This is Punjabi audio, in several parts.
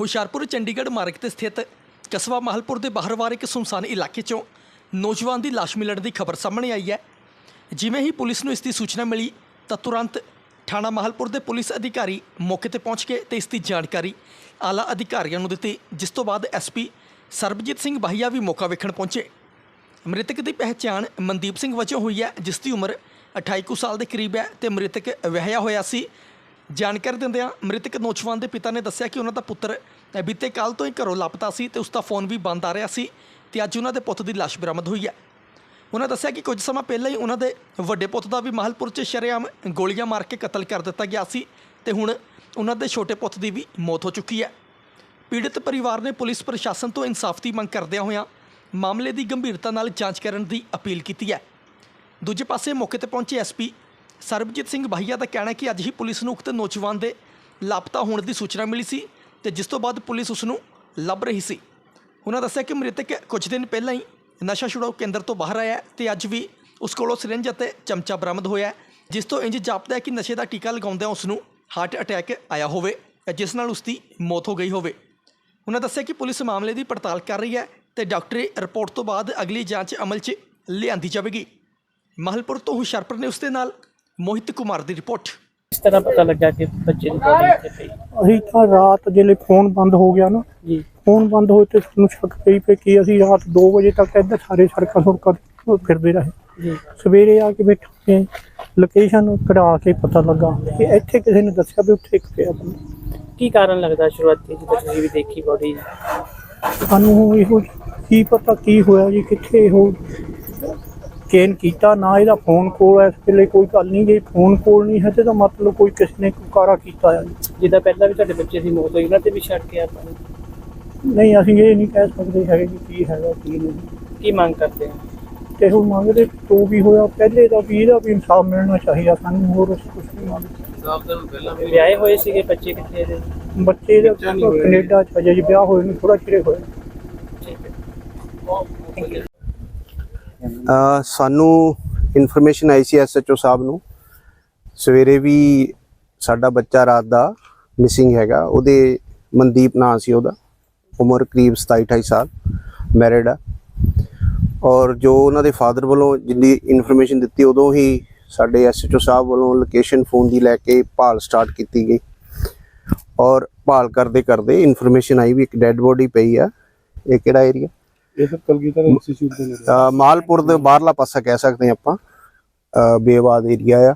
ਹੁਸ਼ਿਆਰਪੁਰ, ਚੰਡੀਗੜ੍ਹ ਮਾਰਗ ਤੇ ਸਥਿਤ ਕਸਬਾ ਮਾਹਲਪੁਰ ਦੇ ਬਾਹਰਵਾਰ ਇੱਕ ਸੁਨਸਾਨ ਇਲਾਕੇ 'ਚੋਂ ਨੌਜਵਾਨ ਦੀ ਲਾਸ਼ ਮਿਲਣ ਦੀ ਖਬਰ ਸਾਹਮਣੇ ਆਈ ਹੈ। ਜਿਵੇਂ ਹੀ ਪੁਲਿਸ ਨੂੰ ਇਸ ਦੀ ਸੂਚਨਾ ਮਿਲੀ, ਤਾਂ ਤੁਰੰਤ ਥਾਣਾ ਮਾਹਲਪੁਰ ਦੇ ਪੁਲਿਸ ਅਧਿਕਾਰੀ ਮੌਕੇ ਤੇ ਪਹੁੰਚ ਕੇ ਤੇ ਇਸ ਦੀ ਜਾਣਕਾਰੀ ਆਲਾ ਅਧਿਕਾਰੀਆਂ ਨੂੰ ਦਿੱਤੀ, ਜਿਸ ਤੋਂ ਬਾਅਦ ਐਸਪੀ ਸਰਬਜੀਤ ਸਿੰਘ ਬਾਹੀਆ ਵੀ ਮੌਕਾ ਵੇਖਣ ਪਹੁੰਚੇ। ਮ੍ਰਿਤਕ ਦੀ ਪਹਿਚਾਣ ਮਨਦੀਪ ਸਿੰਘ ਵਜੋਂ ਹੋਈ ਹੈ, ਜਿਸ ਦੀ ਉਮਰ 28 ਕੁ ਸਾਲ ਦੇ ਕਰੀਬ ਹੈ ਤੇ ਮ੍ਰਿਤਕ ਵਿਆਹਿਆ ਹੋਇਆ ਸੀ। ਜਾਣਕਾਰੀ ਦਿੰਦਿਆਂ ਮ੍ਰਿਤਕ ਨੌਜਵਾਨ ਦੇ ਪਿਤਾ ਨੇ ਦੱਸਿਆ ਕਿ ਉਹਨਾਂ ਦਾ ਪੁੱਤਰ ਬੀਤੇ ਕੱਲ ਤੋਂ ਹੀ ਘਰੋਂ ਲਾਪਤਾ ਸੀ ਤੇ ਉਸ ਦਾ ਫੋਨ ਵੀ ਬੰਦ ਆ ਰਿਹਾ ਸੀ ਤੇ ਅੱਜ ਉਹਨਾਂ ਦੇ ਪੁੱਤ ਦੀ ਲਾਸ਼ ਬਰਾਮਦ ਹੋਈ ਹੈ। ਉਹਨਾਂ ਦੱਸਿਆ ਕਿ ਕੁਝ ਸਮਾਂ ਪਹਿਲਾਂ ਹੀ ਉਹਨਾਂ ਦੇ ਵੱਡੇ ਪੁੱਤ ਦਾ ਵੀ ਮਾਹਲਪੁਰ 'ਚ ਸ਼ਰੇਆਮ ਗੋਲੀਆਂ ਮਾਰ ਕੇ ਕਤਲ ਕਰ ਦਿੱਤਾ ਗਿਆ ਸੀ ਤੇ ਹੁਣ ਉਹਨਾਂ ਦੇ ਛੋਟੇ ਪੁੱਤ ਦੀ ਵੀ ਮੌਤ ਹੋ ਚੁੱਕੀ ਹੈ। ਪੀੜਤ ਪਰਿਵਾਰ ਨੇ ਪੁਲਿਸ ਪ੍ਰਸ਼ਾਸਨ ਤੋਂ ਇਨਸਾਫ ਦੀ ਮੰਗ ਕਰਦਿਆਂ ਹੋਇਆਂ ਮਾਮਲੇ ਦੀ ਗੰਭੀਰਤਾ ਨਾਲ ਜਾਂਚ ਕਰਨ ਦੀ ਅਪੀਲ ਕੀਤੀ ਹੈ। ਦੂਜੇ ਪਾਸੇ ਮੌਕੇ ਤੇ ਪਹੁੰਚੇ ਐਸਪੀ ਸਰਬਜੀਤ ਸਿੰਘ ਬਾਹੀਆ ਦਾ ਕਹਿਣਾ ਹੈ ਕਿ ਅੱਜ ਹੀ ਪੁਲਿਸ ਨੂੰ ਉਕਤ ਨੌਜਵਾਨ ਦੇ ਲਾਪਤਾ ਹੋਣ ਦੀ ਸੂਚਨਾ ਮਿਲੀ ਸੀ ਤੇ ਜਿਸ ਤੋਂ ਬਾਅਦ ਪੁਲਿਸ ਉਸ ਨੂੰ ਲੱਭ ਰਹੀ ਸੀ। ਉਹਨਾਂ ਦੱਸਿਆ ਕਿ ਮ੍ਰਿਤਕ ਕੁਝ ਦਿਨ ਪਹਿਲਾਂ ਹੀ ਨਸ਼ਾ ਛੁਡਾਓ ਕੇਂਦਰ ਤੋਂ ਬਾਹਰ ਆਇਆ ਹੈ ਤੇ ਅੱਜ ਵੀ ਉਸ ਕੋਲੋਂ ਸਿਰਿੰਜ ਅਤੇ ਚਮਚਾ ਬਰਾਮਦ ਹੋਇਆ ਹੈ, ਜਿਸ ਤੋਂ ਇੰਜ ਜਾਪਦਾ ਹੈ ਕਿ ਨਸ਼ੇ ਦਾ ਟੀਕਾ ਲਗਾਉਂਦਿਆਂ ਉਸ ਨੂੰ ਹਾਰਟ ਅਟੈਕ ਆਇਆ ਹੋਵੇ ਜਿਸ ਨਾਲ ਉਸ ਦੀ ਮੌਤ ਹੋ ਗਈ ਹੋਵੇ। ਉਹਨਾਂ ਦੱਸਿਆ ਕਿ ਪੁਲਿਸ ਮਾਮਲੇ ਦੀ ਪੜਤਾਲ ਕਰ ਰਹੀ ਹੈ ਤੇ ਡਾਕਟਰੀ ਰਿਪੋਰਟ ਤੋਂ ਬਾਅਦ ਅਗਲੀ ਜਾਂਚ ਅਮਲ 'ਚ ਲਿਆਂਦੀ ਜਾਵੇਗੀ। ਮਾਹਲਪੁਰ ਤੋਂ ਹੁਸ਼ਿਆਰਪੁਰ ਨੇ ਉਸ ਦੇ ਨਾਲ ਮੋਹਿਤ ਕੁਮਾਰ ਦੀ ਰਿਪੋਰਟ। ਇਸ ਤਰ੍ਹਾਂ ਪਤਾ ਲੱਗਾ ਕਿ ਬੱਚੇ ਦੀ ਬੋਡੀ ਇੱਥੇ ਪਈ। ਅਸੀਂ ਤਾਂ ਰਾਤ ਜਿਹੜੇ ਫੋਨ ਬੰਦ ਹੋ ਗਿਆ ਨਾ ਜੀ। ਫੋਨ ਬੰਦ ਹੋਏ ਤੇ ਸਾਨੂੰ ਸ਼ੱਕ ਪਈ ਪਈ ਕਿ ਅਸੀਂ ਰਾਤ 2 ਵਜੇ ਤੱਕ ਇੱਧਰ ਸਾਰੇ ਸੜਕਾਂ ਸੁੜਕਾਂ ਤੇ ਫਿਰਦੇ ਰਹੇ। ਜੀ। ਸਵੇਰੇ ਆ ਕੇ ਬੈਠੇ ਲੋਕੇਸ਼ਨ ਕਢਾ ਕੇ ਪਤਾ ਲੱਗਾ ਕਿ ਇੱਥੇ ਕਿਸੇ ਨੇ ਦੱਸਿਆ ਵੀ ਉੱਥੇ ਇੱਕ ਪਿਆ ਬੰਦਾ ਕੀ ਕਾਰਨ ਲੱਗਦਾ ਸ਼ੁਰੂਆਤੀ ਜਦੋਂ ਤੁਸੀਂ ਵੀ ਦੇਖੀ ਬੋਡੀ ਸਾਨੂੰ ਇਹੋ ਕੀ ਪਤਾ ਕੀ ਹੋਇਆ ਜੀ ਕਿੱਥੇ ਇਹੋ ਚੇਨ ਕੀਤਾ ਨਾ ਇਹਦਾ ਫੋਨ ਕੋਲ ਇਸ ਵੇਲੇ ਕੋਈ ਗੱਲ ਨਹੀਂ ਜੇ ਫੋਨ ਕੋਲ ਨਹੀਂ ਹੈ ਤੇ ਦਾ ਮਤਲਬ ਕੋਈ ਕਿਸੇ ਨੇ ਕੁਕਾਰਾ ਕੀਤਾ ਹੈ। ਜਿੱਦਾਂ ਪਹਿਲਾਂ ਵੀ ਤੁਹਾਡੇ ਬੱਚੇ ਦੀ ਮੌਤ ਹੋਈ ਉਹਨਾਂ ਤੇ ਵੀ ਛੱਡ ਕੇ ਆਪਾਂ। ਨਹੀਂ ਅਸੀਂ ਇਹ ਨਹੀਂ ਕਹਿ ਸਕਦੇ ਹੈਗੇ ਕਿ ਕੀ ਹੈਗਾ ਕੀ ਨਹੀਂ। ਕੀ ਮੰਗ ਕਰਦੇ ਆ ਤੇ ਉਹ ਮੰਗਦੇ ਜੋ ਵੀ ਹੋਇਆ ਪਹਿਲੇ ਦਾ ਵੀ ਇਹਦਾ ਵੀ ਇਨਸਾਫ ਮਿਲਣਾ ਚਾਹੀਦਾ ਸਾਨੂੰ ਹੋਰ ਕੁਝ ਨਹੀਂ ਮੰਗਦੇ। ਵਿਆਹੇ ਹੋਏ ਸੀਗੇ ਬੱਚੇ ਕਿੱਥੇ ਦੇ ਬੱਚੇ ਦਾ ਕੈਨੇਡਾ ਚ ਅਜੇ ਵਿਆਹ ਹੋਏ ਨੂੰ ਥੋੜਾ ਚਿਰ ਹੋਇਆ। ਠੀਕ ਹੈ। ਸਾਨੂੰ ਇਨਫੋਰਮੇਸ਼ਨ ਆਈ ਸੀ ਐਸਐਚਓ ਸਾਹਿਬ ਨੂੰ। ਸਵੇਰੇ ਵੀ ਸਾਡਾ ਬੱਚਾ ਰਾਤ ਦਾ ਮਿਸਿੰਗ ਹੈਗਾ। ਉਹਦੇ ਮਨਦੀਪ ਨਾਂ ਸੀ ਉਹਦਾ। ਉਮਰ ਕਰੀਬ 27 28 ਸਾਲ ਮੈਰਿਡ ਆ। ਔਰ ਜੋ ਉਹਨਾਂ ਦੇ ਫਾਦਰ ਵੱਲੋਂ ਜਿੰਨੀ ਇਨਫੋਰਮੇਸ਼ਨ ਦਿੱਤੀ, ਉਦੋਂ ਹੀ ਸਾਡੇ ਐਸਐਚਓ ਸਾਹਿਬ ਵੱਲੋਂ ਲੋਕੇਸ਼ਨ ਫੋਨ ਦੀ ਲੈ ਕੇ ਭਾਲ ਸਟਾਰਟ ਕੀਤੀ ਗਈ। ਔਰ ਭਾਲ ਕਰਦੇ ਕਰਦੇ ਇਨਫੋਰਮੇਸ਼ਨ ਆਈ ਵੀ ਇੱਕ ਡੈੱਡ ਬੋਡੀ ਪਈ ਆ। ਇਹ ਕਿਹੜਾ ਏਰੀਆ ਇਹ ਸਰ ਕਲਗੀਧਰ ਇੰਸਟੀਚਿਊਟ ਦੇ ਨੇੜੇ ਅ, ਮਾਲਪੁਰ ਦੇ ਬਾਹਰਲਾ ਪਾਸਾ ਕਹਿ ਸਕਦੇ ਹਾਂ ਆਪਾਂ। ਅ, ਬੇਵਾਦ ਏਰੀਆ ਆ।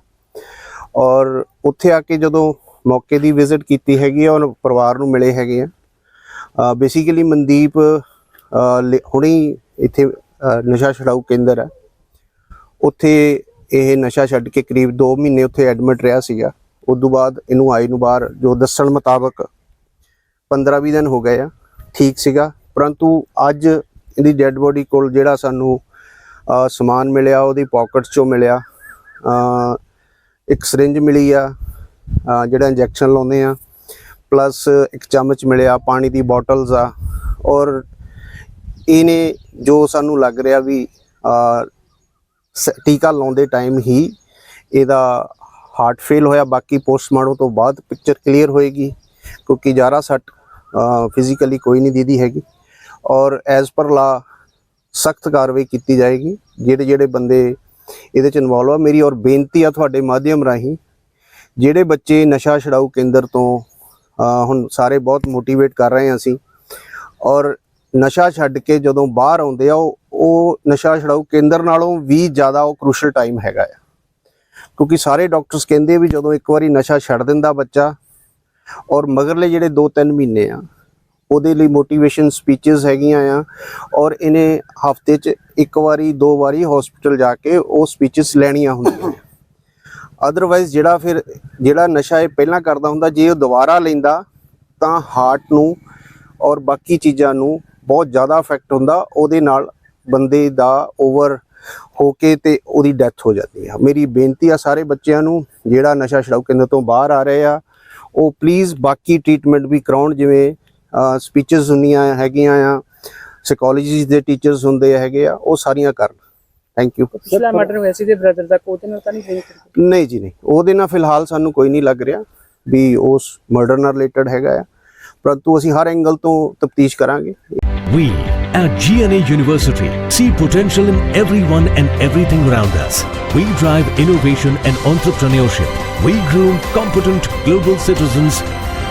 ਔਰ ਉੱਥੇ ਆ ਕੇ ਜਦੋਂ ਮੌਕੇ ਦੀ ਵਿਜ਼ਿਟ ਕੀਤੀ ਹੈਗੀ ਆ ਔਰ ਪਰਿਵਾਰ ਨੂੰ ਮਿਲੇ ਹੈਗੇ ਆ। ਬੇਸਿਕਲੀ ਮਨਦੀਪ ਅ, ਲ- ਹੁਣੀ ਇੱਥੇ ਅ, ਨਸ਼ਾ ਛਡਾਊ ਕੇਂਦਰ ਹੈ ਉੱਥੇ ਇਹ ਨਸ਼ਾ ਛੱਡ ਕੇ ਕਰੀਬ 2 ਮਹੀਨੇ ਉੱਥੇ ਐਡਮਿਟ ਰਿਹਾ ਸੀਗਾ। ਉਸ ਤੋਂ ਬਾਅਦ ਇਹਨੂੰ ਆਏ ਨੂੰ ਬਾਹਰ ਜੋ ਦੱਸਣ ਮੁਤਾਬਕ 15-20 ਦਿਨ ਹੋ ਗਏ ਆ। ਠੀਕ ਸੀਗਾ। ਪਰੰਤੂ ਅੱਜ ਇਹਦੀ ਡੈੱਡ ਬੋਡੀ ਕੋਲ ਜਿਹੜਾ ਸਾਨੂੰ ਸਮਾਨ ਮਿਲਿਆ, ਉਹਦੀ ਪਾਕਟਸ ਚੋਂ ਮਿਲਿਆ। ਇੱਕ ਸਿਰਿੰਜ ਮਿਲੀ ਆ ਜਿਹੜਾ ਇੰਜੈਕਸ਼ਨ ਲਾਉਂਦੇ ਆ। ਪਲੱਸ ਇੱਕ ਚਮਚ ਮਿਲਿਆ, ਪਾਣੀ ਦੀ ਬੋਟਲਸ ਆ। ਔਰ ਇਹਨੇ ਜੋ ਸਾਨੂੰ ਲੱਗ ਰਿਹਾ ਵੀ ਸ- ਟੀਕਾ ਲਾਉਂਦੇ ਟਾਈਮ ਹੀ ਇਹਦਾ ਹਾਰਟ ਫੇਲ ਹੋਇਆ। ਬਾਕੀ ਪੋਸਟਮਾਰਟਮ ਤੋਂ ਬਾਅਦ ਪਿਕਚਰ ਕਲੀਅਰ ਹੋਏਗੀ, ਕਿਉਂਕਿ ਜ਼ਿਆਦਾ ਸੱਟ ਫਿਜ਼ੀਕਲੀ ਕੋਈ ਨਹੀਂ ਦੀਦੀ ਹੈਗੀ। ਔਰ ਐਜ਼ ਪਰ ਲਾ ਸਖਤ ਕਾਰਵਾਈ ਕੀਤੀ ਜਾਏਗੀ। ਜਿਹੜੇ ਜਿਹੜੇ ਬੰਦੇ ਇਹਦੇ ਚ ਇਨਵੋਲਵ ਆ, ਮੇਰੀ ਔਰ ਬੇਨਤੀ ਆ ਤੁਹਾਡੇ ਮਾਧਿਅਮ ਰਾਹੀਂ, ਜਿਹੜੇ ਬੱਚੇ ਨਸ਼ਾ ਛਡਾਊ ਕੇਂਦਰ ਤੋਂ ਹੁਣ ਸਾਰੇ ਬਹੁਤ ਮੋਟੀਵੇਟ ਕਰ ਰਹੇ ਹਾਂ ਅਸੀਂ, ਔਰ ਨਸ਼ਾ ਛੱਡ ਕੇ ਜਦੋਂ ਬਾਹਰ ਆਉਂਦੇ ਆ, ਉਹ ਉਹ ਨਸ਼ਾ ਛਡਾਊ ਕੇਂਦਰ ਨਾਲੋਂ ਵੀ ਜ਼ਿਆਦਾ ਉਹ ਕ੍ਰੂਸ਼ਲ ਟਾਈਮ ਹੈਗਾ ਆ। ਕਿਉਂਕਿ ਸਾਰੇ ਡਾਕਟਰਸ ਕਹਿੰਦੇ ਵੀ ਜਦੋਂ ਇੱਕ ਵਾਰੀ ਨਸ਼ਾ ਛੱਡ ਦਿੰਦਾ ਬੱਚਾ, ਔਰ ਮਗਰਲੇ ਜਿਹੜੇ 2-3 ਮਹੀਨੇ ਆ ਉਹਦੇ ਲਈ ਮੋਟੀਵੇਸ਼ਨ ਸਪੀਚਸ ਹੈਗੀਆਂ ਆ ਔਰ ਇਹਨੇ ਹਫ਼ਤੇ 'ਚ ਇੱਕ ਵਾਰੀ, ਦੋ ਵਾਰੀ ਹਸਪੀਟਲ ਜਾ ਕੇ ਉਹ ਸਪੀਚਸ ਲੈਣੀਆਂ ਹੁੰਦੀਆਂ ਅਦਰਵਾਈਜ਼ ਜਿਹੜਾ ਫਿਰ, ਜਿਹੜਾ ਨਸ਼ਾ ਇਹ ਪਹਿਲਾਂ ਕਰਦਾ ਹੁੰਦਾ, ਜੇ ਉਹ ਦੁਬਾਰਾ ਲੈਂਦਾ, ਤਾਂ ਹਾਰਟ ਨੂੰ ਔਰ ਬਾਕੀ ਚੀਜ਼ਾਂ ਨੂੰ ਬਹੁਤ ਜ਼ਿਆਦਾ ਇਫੈਕਟ ਹੁੰਦਾ, ਉਹਦੇ ਨਾਲ ਬੰਦੇ ਦਾ ਓਵਰ ਹੋ ਕੇ ਤੇ ਉਹਦੀ ਡੈਥ ਹੋ ਜਾਂਦੀ ਆ। ਮੇਰੀ ਬੇਨਤੀ ਆ ਸਾਰੇ ਬੱਚਿਆਂ ਨੂੰ, ਜਿਹੜਾ ਨਸ਼ਾ ਛਡਾਊ ਕੇਂਦਰ ਤੋਂ ਬਾਹਰ ਆ ਰਹੇ ਆ, ਉਹ ਪਲੀਜ਼ ਬਾਕੀ ਟ੍ਰੀਟਮੈਂਟ ਵੀ ਕਰਾਉਣ, ਜਿਵੇਂ ਸਪੀਚਸ ਹੁੰਦੀਆਂ ਹੈਗੀਆਂ ਆ ਸਾਈਕੋਲੋਜੀ ਦੇ ਟੀਚਰਸ ਹੁੰਦੇ ਹੈਗੇ ਆ ਉਹ ਸਾਰੀਆਂ ਕਰਨ ਥੈਂਕ ਯੂ ਪਿਛਲਾ ਮਰਡਰ ਹੋਇਆ ਸੀ ਤੇ ਬ੍ਰਦਰ ਦਾ ਕੋਤੇ ਨਾਲ ਤਾਂ ਨਹੀਂ ਲਿੰਕ ਨਹੀਂ ਜੀ ਨਹੀਂ ਉਹਦੇ ਨਾਲ ਫਿਲਹਾਲ ਸਾਨੂੰ ਕੋਈ ਨਹੀਂ ਲੱਗ ਰਿਹਾ ਵੀ ਉਸ ਮਰਡਰ ਨਾਲ ਰਿਲੇਟਡ ਹੈਗਾ ਆ ਪਰੰਤੂ ਅਸੀਂ ਹਰ ਐਂਗਲ ਤੋਂ ਤਫਤੀਸ਼ ਕਰਾਂਗੇ We at GNA University see potential in everyone and everything around us. We drive innovation and entrepreneurship. We groom competent global citizens